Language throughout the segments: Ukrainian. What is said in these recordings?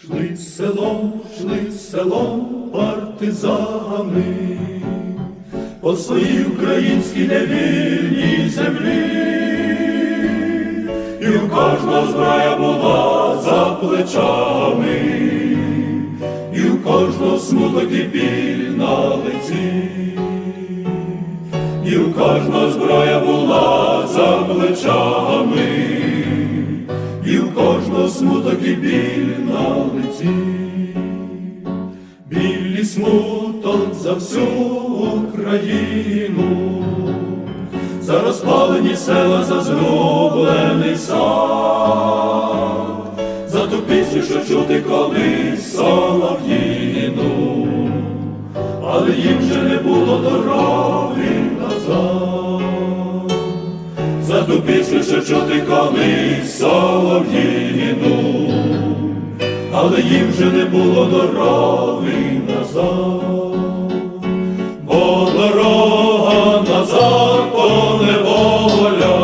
Шли селом, шли селом партизани, по своїй українській невільній землі, і у кожного зброя була за плечами, і у кожного смуток і біль на лиці, і у кожного зброя була за плечами смуток і біль на лиці, білі смуток за всю Україну, за розпалені села, за зрублений сад, за ту пісню, що чути колись солов'їну, але їм вже не було дороги назад. за ту пісню, що чути колись солов'їну, але їм вже не було дороги назад, бо дорога назад поневоля,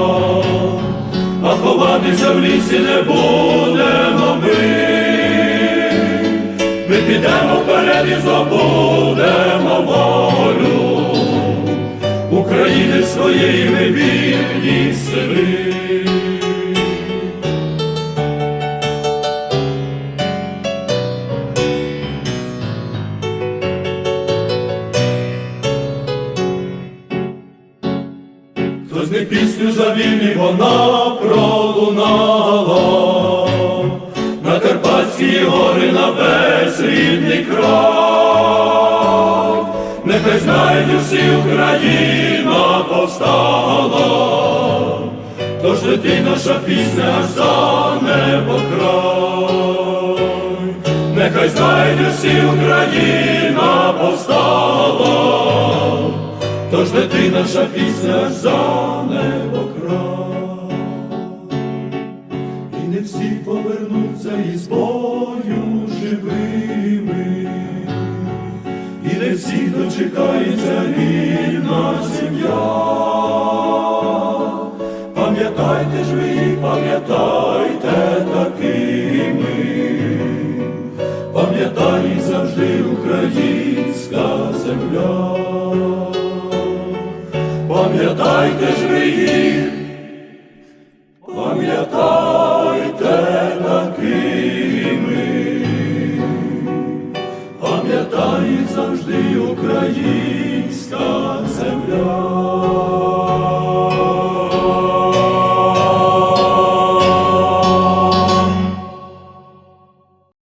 а ховатися в лісі не будемо ми. Ми підемо вперед і здобудемо волю. України своєї ми Не пісню за вільні вона пролунала, на Карпатські гори на весь рідний край, нехай знають усі Україна повстала, тож лети наша пісня за небо край, нехай знають усі Україна повстала. Наша пісня за небо край, і не всі повернуться із бою живими, і не всі дочекається рідна сім'я. Пам'ятайте ж ви, пам'ятайте такими, пам'ятай завжди українська земля пам'ятайте ж ви їх, пам'ятайте такими, пам'ятай завжди українська.